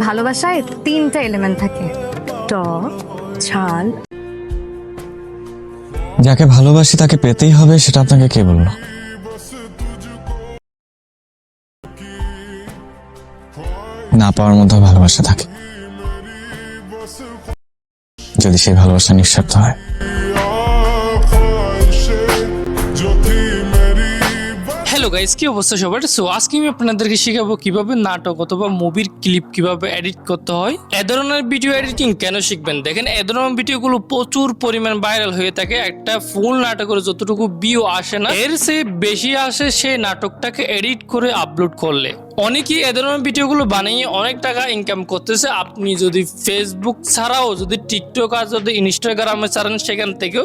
ভালোবাসায় তিনটা এলিমেন্ট থাকে। টক ছাল। যাকে ভালোবাসি তাকে পেতেই হবে, সেটা আপনাকে কে বলল? না পাওয়ার মধ্যে ভালোবাসা থাকে। যদি সেই ভালোবাসা নিঃস্বার্থ হয়। হ্যালো গাইস কি অবস্থা সবার? সো আজকে আমি আপনাদেরকে শেখাবো কীভাবে নাটক অথবা মুভির ক্লিপ কীভাবে এডিট করতে হয়। এ ধরনের ভিডিও এডিটিং কেন শিখবেন? দেখেন, এ ধরনের ভিডিওগুলো প্রচুর পরিমাণ ভাইরাল হয়ে থাকে। একটা ফুল নাটকের যতটুকু ভিউ আসে না, এর সে বেশি আসে সেই নাটকটাকে এডিট করে আপলোড করলে। অনেকেই এ ধরনের ভিডিওগুলো বানিয়ে অনেক টাকা ইনকাম করতেছে। আপনি যদি ফেসবুক ছাড়াও যদি টিকটক আর যদি ইনস্টাগ্রামে ছাড়েন, সেখান থেকেও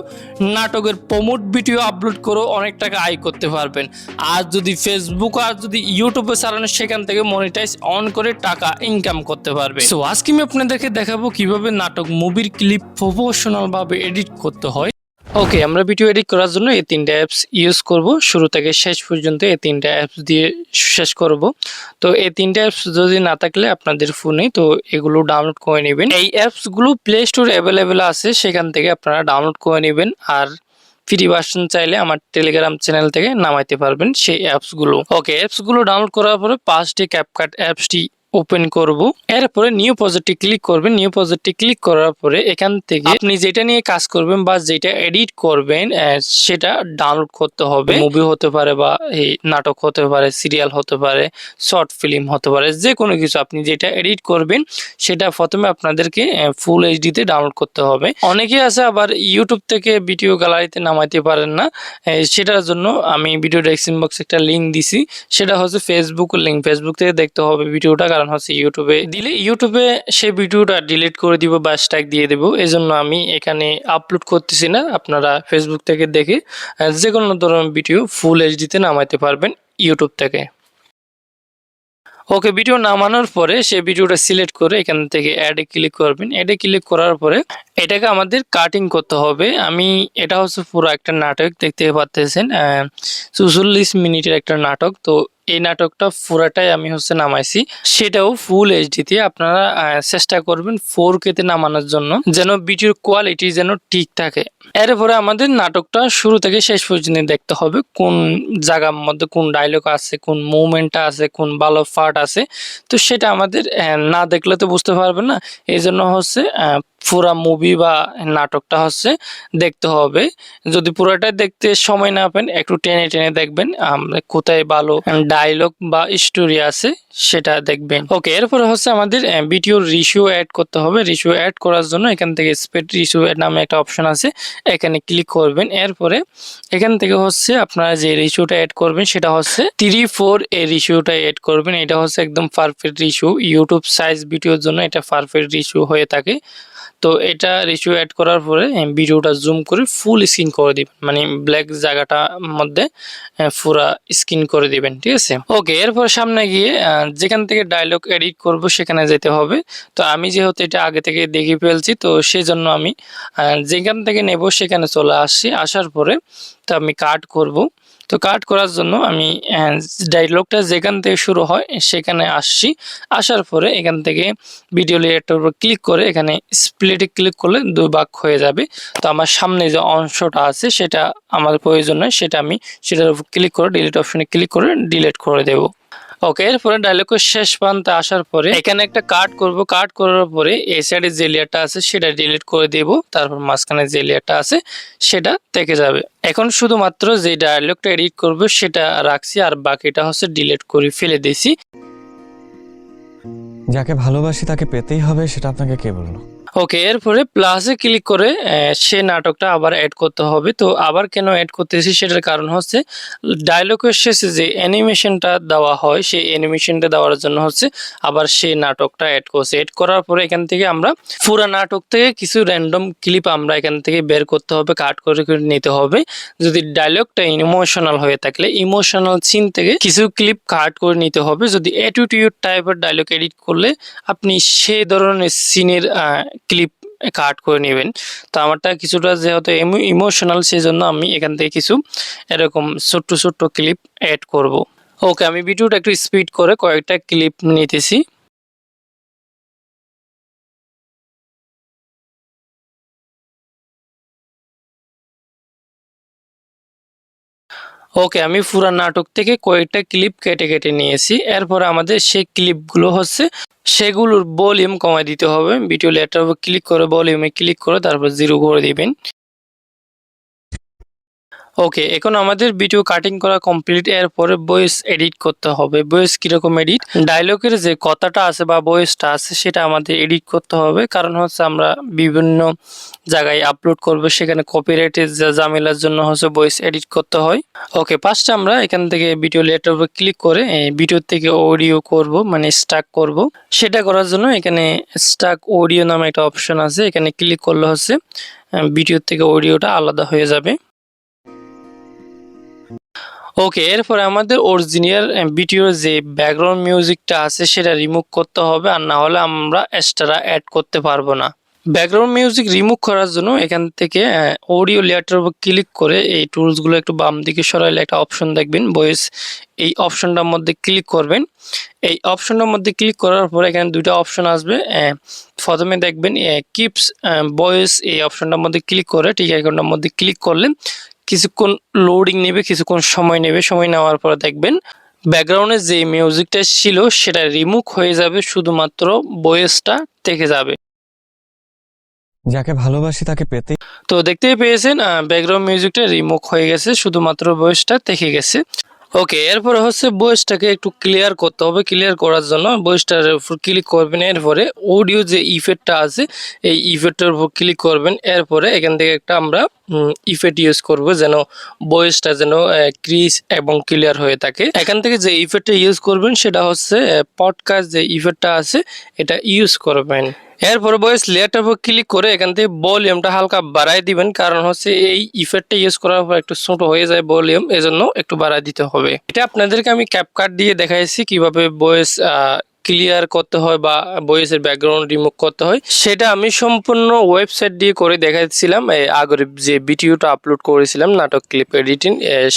নাটকের প্রমোট ভিডিও আপলোড করেও অনেক টাকা আয় করতে পারবেন। আর যদি ফেসবুক আর যদি ইউটিউবে ছাড়েন, সেখান থেকে মনিটাইজ অন করে টাকা ইনকাম করতে পারবে সো আজকে আমি আপনাদেরকে দেখাবো কীভাবে নাটক মুভির ক্লিপ প্রফেশনাল ভাবে এডিট করতে হয়। ওকে আমরা ভিডিও এডিট করার জন্য এই তিনটা অ্যাপস ইউজ করব। শুরু থেকে শেষ পর্যন্ত এই তিনটা অ্যাপস দিয়ে শেষ করব। তো এই তিনটা অ্যাপস যদি না থাকলে আপনাদের ফোনে তো এগুলো ডাউনলোড করে নেবেন। এই অ্যাপসগুলো প্লে স্টোর অ্যাভেলেবেল আছে, সেখান থেকে আপনারা ডাউনলোড করে নেবেন। আর ফ্রি ভার্সন চাইলে আমার টেলিগ্রাম চ্যানেল থেকে নামাইতে পারবেন সেই অ্যাপসগুলো ওকে অ্যাপসগুলো ডাউনলোড করার পরে পাঁচটি ক্যাপকাট অ্যাপসটি ওপেন করব। এরপরে নিউ প্রজেক্টে ক্লিক করবেন। নিউ প্রজেক্টে ক্লিক করার পরে এখান থেকে আপনি যেটা নিয়ে কাজ করবেন বা যেটা এডিট করবেন সেটা ডাউনলোড করতে হবে। মুভি হতে পারে বা এই নাটক হতে পারে সিরিয়াল হতে পারে শর্ট ফিল্ম হতে পারে যে কোনো কিছু আপনি যেটা এডিট করবেন, সেটা প্রথমে আপনাদেরকে ফুল এইচডিতে ডাউনলোড করতে হবে। অনেকে আছে আবার ইউটিউব থেকে ভিডিও গ্যালারিতে নামাইতে পারেন না। সেটার জন্য আমি ভিডিও ডেসক্রিপশন বক্সে একটা লিঙ্ক দিছি। সেটা হচ্ছে ফেসবুক লিঙ্ক ফেসবুক থেকে দেখতে হবে ভিডিওটা কারণ হচ্ছে ইউটিউবে দিলে ইউটিউবে সেই ভিডিওটা ডিলিট করে দিব বা স্ট্যাক দিয়ে দেবো এই জন্য আমি এখানে আপলোড করতেছি না। আপনারা ফেসবুক থেকে দেখে যে কোনো ধরনের ভিডিও ফুল এইচডিতে নামাইতে পারবেন ইউটিউব থেকে। ওকে ভিডিও নামানোর পরে সে ভিডিওটা সিলেক্ট করে এখান থেকে অ্যাডে ক্লিক করবেন। অ্যাডে ক্লিক করার পরে এটাকে আমাদের কাটিং করতে হবে। আমি, এটা হচ্ছে পুরো একটা নাটক, দেখতে পাচ্তেছেন চুচল্লিশ মিনিটের একটা নাটক। তো এই নাটকটা পুরাটাই আমি হচ্ছে নামাইছি। সেটাও ফুল এইচডিতে আপনারা চেষ্টা করবেন ফোর কেতে নামানোর জন্য, যেন ভিডিওর কোয়ালিটি যেন ঠিক থাকে। এরপরে আমাদের নাটকটা শুরু থেকে শেষ পর্যন্ত দেখতে হবে, কোন জায়গার মধ্যে কোন ডায়লগ আছে, কোন মুভমেন্টটা আছে, কোন ভালো পার্ট আছে। তো সেটা আমাদের না দেখলে তো বুঝতে পারবেন না এই জন্য হচ্ছে পুরা মুভি বা নাটকটা হচ্ছে দেখতে হবে। যদি পুরোটাই দেখতে সময় না পান, একটু টেনে টেনে দেখবেন কোথায় ভালো ডায়লগ বা স্টোরি আছে, সেটা দেখবেন। ওকে এরপরে হচ্ছে আমাদের ভিডিওর রিশিও অ্যাড করতে হবে। রিশিও অ্যাড করার জন্য এখান থেকে স্পেড রিশিও নামে একটা অপশন আছে, এখানে ক্লিক করবেন। এরপরে এখান থেকে হচ্ছে আপনারা যে রিশিওটা অ্যাড করবেন, সেটা হচ্ছে থ্রি ফোর এই রিশিওটা অ্যাড করবেন। এটা হচ্ছে একদম পারফেক্ট রিশিও ইউটিউব সাইজ ভিডিওর জন্য এটা পারফেক্ট রিশিও হয়ে থাকে। তো এটা রেশিও অ্যাড করার পরে ভিডিওটা জুম করে ফুল স্ক্রিন করে দিবেন। মানে ব্ল্যাক জায়গাটা মধ্যে পুরা স্ক্রিন করে দিবেন, ঠিক আছে? ওকে এরপর সামনে গিয়ে যেখান থেকে ডায়লগ এডিট করব সেখানে যেতে হবে। তো আমি যেহেতু এটা আগে থেকে দেখে ফেলছি, তো সেই জন্য আমি যেখান থেকে নেব সেখানে চলে আসছি। আসার পরে তো আমি কাট করব। তো কাট করার জন্য আমি ডায়লগটা যেখান থেকে শুরু হয়, সেখানে আসছি। আসার পরে এখান থেকে ভিডিও লেয়ারটার উপর ক্লিক করে এখানে স্প্লিটে ক্লিক করলে দুই বাক হয়ে যাবে। তো আমার সামনে যে অংশটা আছে, সেটা আমার প্রয়োজন নয়, সেটা আমি সেটার উপর ক্লিক করে ডিলিট অপশনে ক্লিক করে ডিলিট করে দেব। ওকে এরপরে ডায়লগের শেষ প্রান্তে আসার পরে এখানে একটা কাট করব। কাট করার পরে এই সাইডে যে লেয়ারটা আছে, সেটা ডিলিট করে দেব। তারপর মাঝখানে যে লেয়ারটা আছে, সেটা থেকে যাবে। এখন শুধুমাত্র যে ডায়লগটা এডিট করব, সেটা রাখছি। আর বাকিটা হচ্ছে ডিলিট করে ফেলে দিয়েছি। যাকে ভালোবাসি তাকে পেতেই হবে, সেটা আপনাকে কে বলল? ওকে এরপরে প্লাসে ক্লিক করে সে নাটকটা আবার অ্যাড করতে হবে। তো আবার কেন অ্যাড করতেছি সেটার কারণ হচ্ছে ডায়লগের শেষে যে অ্যানিমেশনটা দেওয়া হয়, সেই অ্যানিমেশনটা দেওয়ার জন্য হচ্ছে আবার সে নাটকটা অ্যাড করছে। অ্যাড করার পরে এখান থেকে আমরা পুরো নাটক থেকে কিছু র্যান্ডম ক্লিপ আমরা এখান থেকে বের করতে হবে কাট করে করে নিতে হবে। যদি ডায়লগটা ইমোশনাল হয়ে থাকলে ইমোশনাল সিন থেকে কিছু ক্লিপ কাট করে নিতে হবে। যদি অ্যাটিটিউড টাইপের ডায়লগ এডিট করলে, আপনি সেই ধরনের সিনের ক্লিপ কাট করে নেবেন। তো আমারটা কিছুটা যেহেতু ইমোশনাল সেই জন্য আমি এখান থেকে কিছু এরকম ছোট্ট ছোট্ট ক্লিপ অ্যাড করব। ওকে আমি ভিডিওটা একটু স্পিড করে কয়েকটা ক্লিপ নিতেছি। ওকে, আমি পুরা নাটক থেকে কয়েকটা ক্লিপ কেটে কেটে নিয়েছি। এরপর আমাদের সেই ক্লিপগুলো হচ্ছে, সেগুলোর ভলিউম কমায় দিতে হবে। ভিডিও লেটার ক্লিক করে ভলিউমে ক্লিক করে তারপর জিরো করে দিবেন। ওকে এখন আমাদের ভিডিও কাটিং করা কমপ্লিট এরপরে ভয়েস এডিট করতে হবে। ভয়েস কীরকম এডিট ডায়লগের যে কথাটা আছে বা ভয়েসটা আছে, সেটা আমাদের এডিট করতে হবে। কারণ হচ্ছে আমরা বিভিন্ন জায়গায় আপলোড করব, সেখানে কপিরাইটের ঝামেলার জন্য হচ্ছে ভয়েস এডিট করতে হয়। ওকে ফার্স্টে আমরা এখান থেকে ভিডিও লেটার উপর ক্লিক করে ভিডিও থেকে অডিও করব মানে স্টাক করব। সেটা করার জন্য এখানে স্টাক অডিও নামে একটা অপশন আছে। এখানে ক্লিক করলে হচ্ছে ভিডিও থেকে অডিওটা আলাদা হয়ে যাবে। ওকে এরপরে আমাদের অরিজিনাল ভিডিওর যে ব্যাকগ্রাউন্ড মিউজিকটা আছে, সেটা রিমুভ করতে হবে, আর না হলে আমরা এক্সট্রা অ্যাড করতে পারব না। ব্যাকগ্রাউন্ড মিউজিক রিমুভ করার জন্য এখান থেকে অডিও লেয়ারটার উপর ক্লিক করে এই টুলসগুলো একটু বাম দিকে সরাইলে একটা অপশন দেখবেন ভয়েস এই অপশনটার মধ্যে ক্লিক করবেন। এই অপশনটার মধ্যে ক্লিক করার পর এখানে দুইটা অপশন আসবে প্রথমে দেখবেন কিপস ভয়েস এই অপশনটার মধ্যে ক্লিক করে, ঠিক আইকনটার মধ্যে ক্লিক করলে কিছুক্ষণ লোডিং নেবে কিছুক্ষণ সময় নেবে। সময় নেওয়ার পরে দেখবেন ব্যাকগ্রাউন্ডে যে মিউজিকটা ছিল সেটা রিমুভ হয়ে যাবে শুধুমাত্র বয়েসটা থেকে যাবে। যাকে ভালোবাসি তাকে পেতে। তো দেখতেই পেয়েছেন ব্যাকগ্রাউন্ড মিউজিকটা রিমুভ হয়ে গেছে শুধুমাত্র বয়েসটা থেকে গেছে। ওকে এরপরে হচ্ছে ভয়েসটাকে একটু ক্লিয়ার করতে হবে। ক্লিয়ার করার জন্য ভয়েসটার উপর ক্লিক করবেন। এরপরে অডিও যে ইফেক্টটা আছে, এই ইফেক্টের উপর ক্লিক করবেন। এরপরে এখান থেকে একটা আমরা ইফেক্ট ইউজ করব যেন ভয়েসটা যেন ক্রিস এবং ক্লিয়ার হয়ে থাকে। এখান থেকে যে ইফেক্টটা ইউজ করবেন, সেটা হচ্ছে পডকাস্ট যে ইফেক্টটা আছে, এটা ইউজ করবেন। এরপরে বয়স লেয়ারটার উপর ক্লিক করে এখান থেকে ভলিউমটা হালকা বাড়াই দিবেন। কারণ হচ্ছে এই ইফেক্টটা ইউজ করার পর একটু ছোট হয়ে যায় ভলিউম এজন্য একটু বাড়াই দিতে হবে। এটা আপনাদেরকে আমি ক্যাপকাট দিয়ে দেখাইছি কীভাবে ভয়েস ক্লিয়ার করতে হয় বা ভয়েসের ব্যাকগ্রাউন্ড রিমুভ করতে হয়, সেটা আমি সম্পূর্ণ ওয়েবসাইট দিয়ে করে দেখাচ্ছিলাম আগের যে ভিডিওটা আপলোড করেছিলাম, নাটক ক্লিপ এডিটিং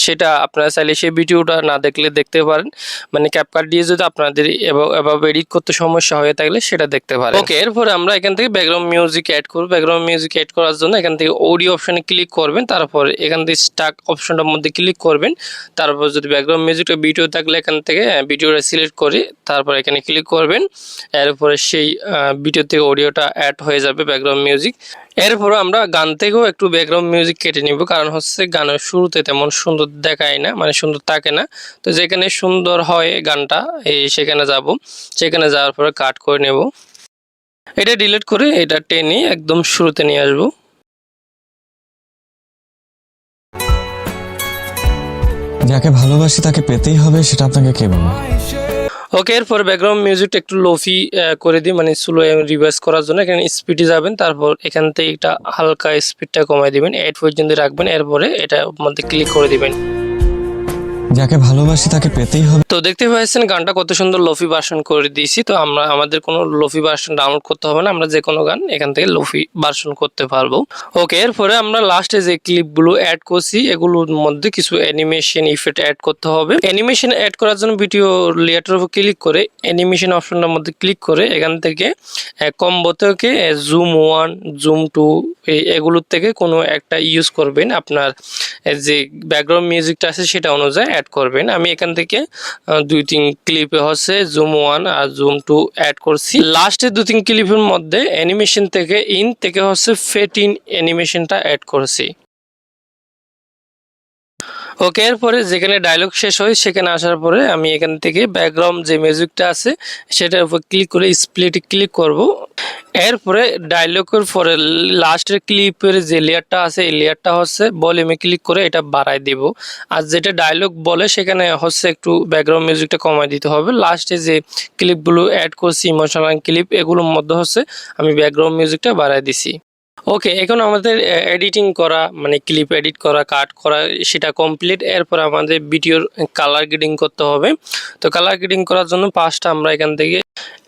সেটা আপনারা চাইলে সেই ভিডিওটা না দেখলে দেখতে পারেন। মানে ক্যাপকাট দিয়ে যদি আপনাদের এভ- এভাবে এডিট করতে সমস্যা হয়ে থাকলে সেটা দেখতে পারেন। ওকে এরপরে আমরা এখান থেকে ব্যাকগ্রাউন্ড মিউজিক অ্যাড করব। ব্যাকগ্রাউন্ড মিউজিক অ্যাড করার জন্য এখান থেকে অডিও অপশনে ক্লিক করবেন, তারপর এখান থেকে স্টাক অপশনটার মধ্যে ক্লিক করবেন। তারপর যদি ব্যাকগ্রাউন্ড মিউজিকটা ভিডিও থাকলে এখান থেকে ভিডিওটা সিলেক্ট করে, তারপর এখানে ক্লিক করবেন। এরপরে সেই ভিডিও থেকে অডিওটা অ্যাড হয়ে যাবে ব্যাকগ্রাউন্ড মিউজিক এরপরে আমরা গান থেকেও একটু ব্যাকগ্রাউন্ড মিউজিক কেটে নিব কারণ হচ্ছে গানের শুরুতে তেমন সুন্দর দেখায় না মানে সুন্দর থাকে না। তো যেখানে সুন্দর হয় গানটা এই সেখানে যাব। সেখানে যাওয়ার পরে কাট করে নেব। এটা ডিলিট করে এটা টেনে একদম শুরুতে নিয়ে আসব। যাকে ভালোবাসি তাকে পেতেই হবে সেটা আপনাকে কে বলল ওকে এরপর ব্যাকগ্রাউন্ড মিউজিকটা একটু লোফি করে দিই মানে স্লো রিভার্স করার জন্য। এখানে স্পিডে যাবেন, তারপর এখান থেকে একটা হালকা স্পিডটা কমাই দিবেন এইট পর্যন্ত রাখবেন, এরপরে এটা মধ্যে ক্লিক করে দিবেন। যাকে ভালোবাসি তাকে পেতেই হবে। তো দেখতে পাচ্ছেন গানটা কত সুন্দর লোফি ভার্সন করে দিয়েছি। তো আমরা, আমাদের কোনো লোফি ভার্সন ডাউনলোড করতে হবে না। আমরা যে কোনো গান এখান থেকে লোফি ভার্সন করতে পারব। ওকে, এরপরে আমরা লাস্টে যে ক্লিপগুলো অ্যাড করছি, এগুলোর মধ্যে কিছু অ্যানিমেশন ইফেক্ট অ্যাড করতে হবে। অ্যানিমেশন অ্যাড করার জন্য ভিডিও লেয়ারটার উপর ক্লিক করে অ্যানিমেশন অপশনটার মধ্যে ক্লিক করে, এখান থেকে কম্বো থেকে জুম ওয়ান জুম টু এগুলোর থেকে কোনো একটা ইউজ করবেন। আপনার যে ব্যাকগ্রাউন্ড মিউজিকটা আছে সেটা অনুযায়ী অ্যাড করবেন। আমি এখান থেকে দুই তিন ক্লিপে হচ্ছে জুম ওয়ান আর জুম টু অ্যাড করছি। লাস্টে দু তিন ক্লিপের মধ্যে অ্যানিমেশন থেকে ইন থেকে হচ্ছে ফেট ইন অ্যানিমেশনটা অ্যাড করেছি। ওকে, এরপরে যেখানে ডায়লগ শেষ হয়, সেখানে আসার পরে আমি এখান থেকে ব্যাকগ্রাউন্ড যে মিউজিকটা আছে, সেটার উপর ক্লিক করে স্প্লিটে ক্লিক করব। এরপরে ডায়লগের পরে লাস্টের ক্লিপের যে লেয়ারটা আছে, এই লেয়ারটা হচ্ছে ভলিউমে ক্লিক করে এটা বাড়াই দেব। আর যেটা ডায়লগ বলে, সেখানে হচ্ছে একটু ব্যাকগ্রাউন্ড মিউজিকটা কমাই দিতে হবে। লাস্টে যে ক্লিপগুলো অ্যাড করছি ইমোশনাল ক্লিপ এগুলোর মধ্যে হচ্ছে আমি ব্যাকগ্রাউন্ড মিউজিকটা বাড়াই দিছি। ওকে এখন আমাদের এডিটিং করা মানে ক্লিপ এডিট করা কাট করা, সেটা কমপ্লিট এরপর আমাদের ভিডিওর কালার গ্রেডিং করতে হবে। তো কালার গ্রেডিং করার জন্য পাঁচটা আমরা এখান থেকে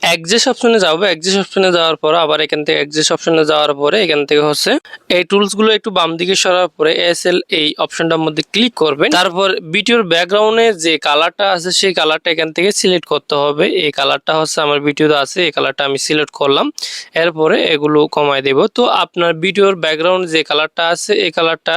অ্যাডজাস্ট অপশনে যাব। অ্যাডজাস্ট অপশনে যাওয়ার পর আবার এখান থেকে অ্যাডজাস্ট অপশনে যাওয়ার পরে এখান থেকে হচ্ছে এই টুলসগুলো একটু বাম দিকে সরার পরে এসএল এই অপশনটার মধ্যে ক্লিক করবেন। তারপর ভিডিওর ব্যাকগ্রাউন্ডে যে কালারটা আছে, সেই কালারটা এখান থেকে সিলেক্ট করতে হবে। এই কালারটা হচ্ছে আমার ভিডিওতে আছে, এই কালারটা আমি সিলেক্ট করলাম। এরপরে এগুলো কমায় দেব। তো আপনার ভিডিওর ব্যাকগ্রাউন্ড যে কালারটা আছে, এই কালারটা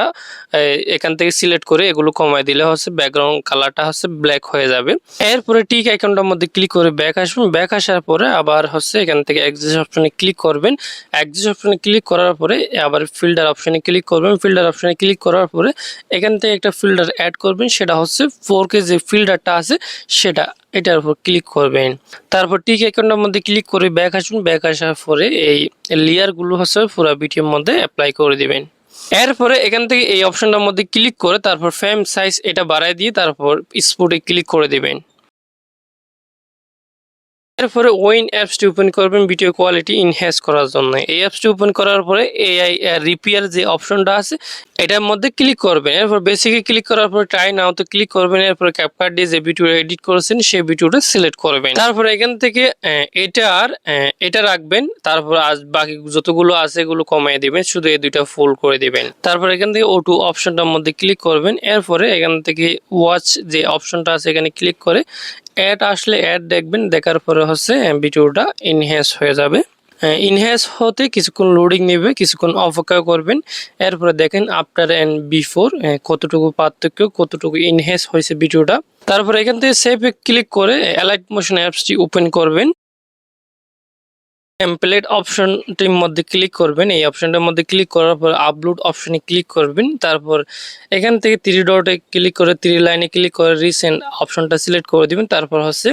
এখান থেকে সিলেক্ট করে এগুলো কমায় দিলে হচ্ছে ব্যাকগ্রাউন্ড কালারটা হচ্ছে ব্ল্যাক হয়ে যাবে। এরপরে টিক আইকনটার মধ্যে ক্লিক করে ব্যাক আসবেন। ব্যাক আসার পরে আবার হচ্ছে এখান থেকে অ্যাডজাস্ট অপশনে ক্লিক করবেন। অ্যাডজাস্ট অপশনে ক্লিক করার পরে আবার ফিল্টার অপশনে ক্লিক করবেন। ফিল্টার অপশনে ক্লিক করার পরে এখান থেকে একটা ফিল্টার অ্যাড করবেন। সেটা হচ্ছে ফোর যে ফিল্টারটা আছে, সেটা, এটার উপর ক্লিক করবেন। তারপর টিক আইকনটার মধ্যে ক্লিক করে ব্যাক আসবেন। ব্যাক আসার পরে এই লেয়ারগুলো হচ্ছে পুরো ভিডিওর মধ্যে অ্যাপ্লাই করে দিবেন। এরপরে এখান থেকে এই অপশনটার মধ্যে ক্লিক করে তারপর ফ্রেম সাইজ এটা বাড়ায় দিয়ে তারপর স্পোর্টে ক্লিক করে দিবেন। এরপরে ওইন অ্যাপসটি ওপেন করবেন ভিডিও কোয়ালিটি ইনহ্যান্স করার জন্য। এই অ্যাপসটি ওপেন করার পরে এআই রিপেয়ার যে অপশনটা আছে, এটার মধ্যে ক্লিক করবেন। এরপর বেসিকে ক্লিক করার পরে ট্রাই নাও তো ক্লিক করবেন। এরপর ক্যাপকার্ড দিয়ে যে ভিডিও এডিট করেছেন, সেই ভিডিওটা সিলেক্ট করবেন। তারপর এখান থেকে এটা আর এটা রাখবেন। তারপর আজ বাকি যতগুলো আছে, এগুলো কমিয়ে দিবেন। শুধু এই দুইটা ফুল করে দিবেন। তারপর এখান থেকে ওটু অপশনটার মধ্যে ক্লিক করবেন। এরপরে এখান থেকে ওয়াচ যে অপশনটা আছে, এখানে ক্লিক করে অ্যাড আসলে অ্যাড দেখবেন, দেখার পরে হচ্ছে ভিডিওটা ইনহ্যান্স হয়ে যাবে। ইনহ্যান্স হতে কিছুক্ষণ লোডিং নেবে, কিছুক্ষণ অপেক্ষা করবেন। এরপরে দেখেন আফটার অ্যান্ড বিফোর কতটুকু পার্থক্য, কতটুকু ইনহ্যান্স হয়েছে ভিডিওটা। তারপরে এখান থেকে সেভে ক্লিক করে অ্যালাইট মোশন অ্যাপসটি ওপেন করবেন। টেমপ্লেট অপশনটির মধ্যে ক্লিক করবেন। এই অপশনটার মধ্যে ক্লিক করার পর আপলোড অপশনে ক্লিক করবেন। তারপর এখান থেকে থ্রি ডটে ক্লিক করে থ্রি লাইনে ক্লিক করে রিসেন্ট অপশনটা সিলেক্ট করে দিবেন। তারপর হচ্ছে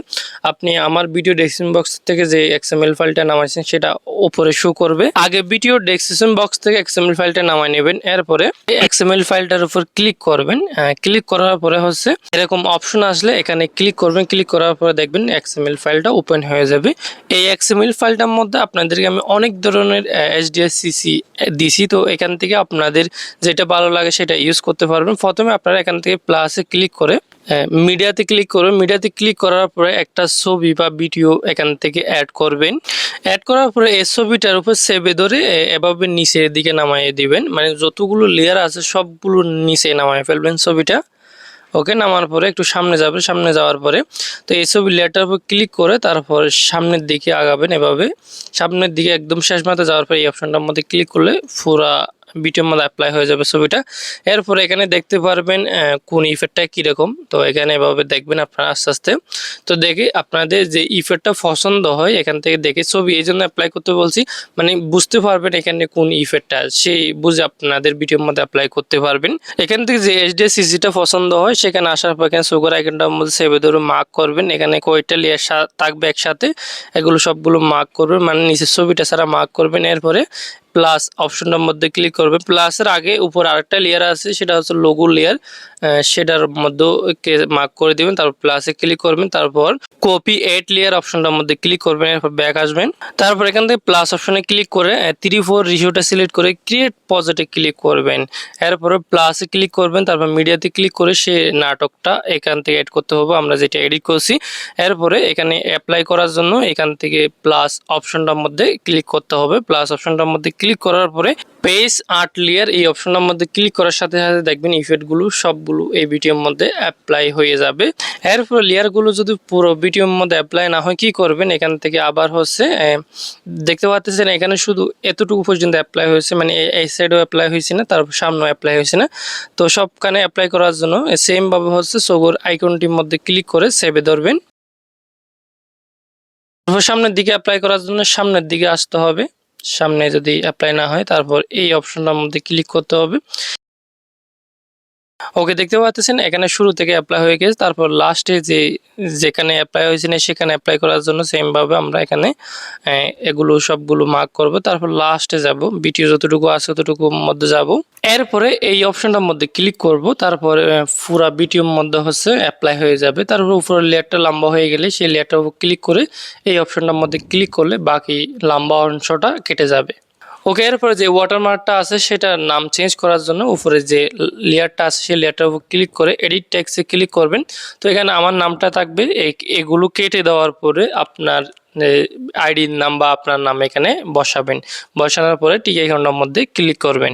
আপনি আমার ভিডিও ডেসক্রিপশন বক্স থেকে যে এক্সএমএল ফাইলটা নামাইছেন, সেটা ওপরে শো করবে। আগে ভিডিও ডেসক্রিপশন বক্স থেকে এক্সএমএল ফাইলটা নামাই নেবেন। এরপরে এক্সএমএল ফাইলটার উপর ক্লিক করবেন। ক্লিক করার পরে হচ্ছে এরকম অপশন আসলে এখানে ক্লিক করবেন। ক্লিক করার পরে দেখবেন এক্সএমএল ফাইলটা ওপেন হয়ে যাবে। এই এক্সএমএল ফাইলটার মধ্যে আপনাদেরকে আমি অনেক ধরনের এইচডিএসসিসি দিছি। তো এখান থেকে আপনাদের যেটা ভালো লাগে সেটা ইউজ করতে পারবেন। প্রথমে আপনারা এখান থেকে প্লাসে ক্লিক করে মিডিয়াতে ক্লিক করবেন মিডিয়াতে ক্লিক করার পরে একটা ছবি বা ভিডিও এখান থেকে অ্যাড করবেন। অ্যাড করার পরে এই ছবিটার উপর সেভে ধরে এভাবে নিচের দিকে নামাইয়ে দিবেন। মানে যতগুলো লেয়ার আছে সবগুলো নিচে নামায় ফেলবেন ছবিটা। ওকে, নামার পরে একটু সামনে যাবে, সামনে যাওয়ার পরে। তো এই ছবি লেটার উপর ক্লিক করে তারপর সামনের দিকে আগাবেন এভাবে। সামনের দিকে একদম শেষ মাথা যাওয়ার পরে এই অপশনটার মধ্যে ক্লিক করলে পুরা ভিডিওর মধ্যে অ্যাপ্লাই হয়ে যাবে ছবিটা। এরপরে এখানে দেখতে পারবেন কোন ইফেক্টটা কীরকম। তো এখানে এভাবে দেখবেন আপনারা আস্তে আস্তে। তো দেখে আপনাদের যে ইফেক্টটা পছন্দ হয়, এখান থেকে দেখে ছবি এই জন্য অ্যাপ্লাই করতে বলছি। মানে বুঝতে পারবেন এখানে কোন ইফেক্টটা সেই বুঝে আপনাদের ভিডিওর মধ্যে অ্যাপ্লাই করতে পারবেন। এখান থেকে যে এইচডি সিসিটা পছন্দ হয়, সেখানে আসার পর এখানে সুগার আইকনটার মধ্যে সেভে ধরে মার্ক করবেন। এখানে কয়টা লেয়ার থাকবে একসাথে। এগুলো সবগুলো মার্ক করবেন। মানে নিচের ছবিটা ছাড়া মার্ক করবেন। এরপরে প্লাস অপশনটার মধ্যে ক্লিক করবেন প্লাসের আগে উপর আরেকটা লেয়ার আছে, সেটা হচ্ছে লোগো লেয়ার সেটার মধ্যে মার্ক করে দিবেন, তারপর প্লাসে ক্লিক করবেন, তারপর কপি এইট লেয়ার অপশনটার মধ্যে ক্লিক করবেন, এরপর ব্যাক আসবেন। তারপর এখান থেকে প্লাস অপশনে ক্লিক করে থ্রি ফোর রিসিওটা সিলেক্ট করে ক্রিয়েট পজিটে ক্লিক করবেন। এরপরে প্লাসে ক্লিক করবেন, তারপর মিডিয়াতে ক্লিক করে সে নাটকটা এখান থেকে এড করতে হবে। আমরা যেটা এডিট করছি, এরপরে এখানে অ্যাপ্লাই করার জন্য এখান থেকে প্লাস অপশনটার মধ্যে ক্লিক করতে হবে। প্লাস অপশনটার মধ্যে ক্লিক করার পরে পেজ আর্ট লেয়ার এই অপশনের মধ্যে ক্লিক করার সাথে সাথে দেখবেন ইফেক্টগুলো সবগুলো এই ভিডিওর মধ্যে অ্যাপ্লাই হয়ে যাবে। এরপর লেয়ারগুলো যদি পুরো ভিডিওর মধ্যে অ্যাপ্লাই না হয়, কি করবেন? এখান থেকে আবার হচ্ছে দেখতে পাচ্ছেন এখানে শুধু এতটুকু পর্যন্ত অ্যাপ্লাই হয়েছে মানে এই- সাইডও অ্যাপ্লাই হয়েছে না, তারপর সামনেও অ্যাপ্লাই হয়েছে না। তো সবখানে অ্যাপ্লাই করার জন্য সেম ভাবে হচ্ছে সগোর আইকনটির মধ্যে ক্লিক করে সেভে ধরবেন। সামনের দিকে অ্যাপ্লাই করার জন্য সামনের দিকে আসতে হবে। সামনে যদি অ্যাপ্লাই না হয় তারপর এই অপশনটার মধ্যে ক্লিক করতে হবে। ওকে দেখতে পাচ্ছেন, এখানে শুরু থেকে অ্যাপ্লাই হয়ে গেছে, তারপর লাস্টে যে, যেখানে অ্যাপ্লাই হয়েছে না, সেখানে অ্যাপ্লাই করার জন্য সেম ভাবে আমরা এখানে এগুলো সবগুলো মার্ক করব। তারপর লাস্টে যাব ভিডিও যতটুকু আছে ততটুকুর মধ্যে যাব। এরপরে এই অপশনটার মধ্যে ক্লিক করব, তারপরে পুরা ভিডিওর মধ্যে হচ্ছে অ্যাপ্লাই হয়ে যাবে। তারপর উপরে লেয়ারটা লম্বা হয়ে গেলে সেই লেয়ারটার উপর ক্লিক করে এই অপশনটার মধ্যে ক্লিক করলে বাকি লম্বা অংশটা কেটে যাবে। ওকে, এরপরে যে ওয়াটারমার্কটা আছে সেটার নাম চেঞ্জ করার জন্য উপরে যে লেয়ারটা আছে সেই লেয়ারটার উপর ক্লিক করে এডিট ট্যাক্সে ক্লিক করবেন। তো এখানে আমার নামটা থাকবে এগুলো কেটে দেওয়ার পরে আপনার আইডির নাম বা আপনার নাম এখানে বসাবেন। বসানোর পরে টিকা অ্যাকাউন্টের মধ্যে ক্লিক করবেন।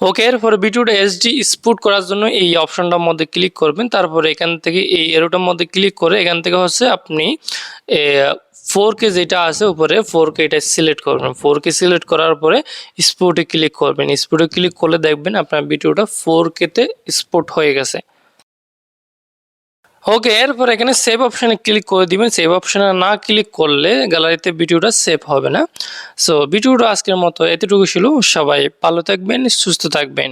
ওকে এরপরে ভিডিওটা এসডি স্পুট করার জন্য এই অপশনটার মধ্যে ক্লিক করবেন। তারপরে এখান থেকে এই এরোটার মধ্যে ক্লিক করে এখান থেকে হচ্ছে আপনি ফোর কে যেটা আছে উপরে ফোর কে এটা সিলেক্ট করবেন। ফোর কে সিলেক্ট করার পরে স্পুটে ক্লিক করবেন। স্পুটে ক্লিক করলে দেখবেন আপনার ভিডিওটা ফোর কেতে স্পুট হয়ে গেছে। ওকে এরপর এখানে সেভ অপশানে ক্লিক করে দিবেন। সেভ অপশানে না ক্লিক করলে গ্যালারিতে ভিডিওটা সেভ হবে না। সো ভিডিওটা আজকের মতো এতটুকু ছিল। সবাই ভালো থাকবেন, সুস্থ থাকবেন।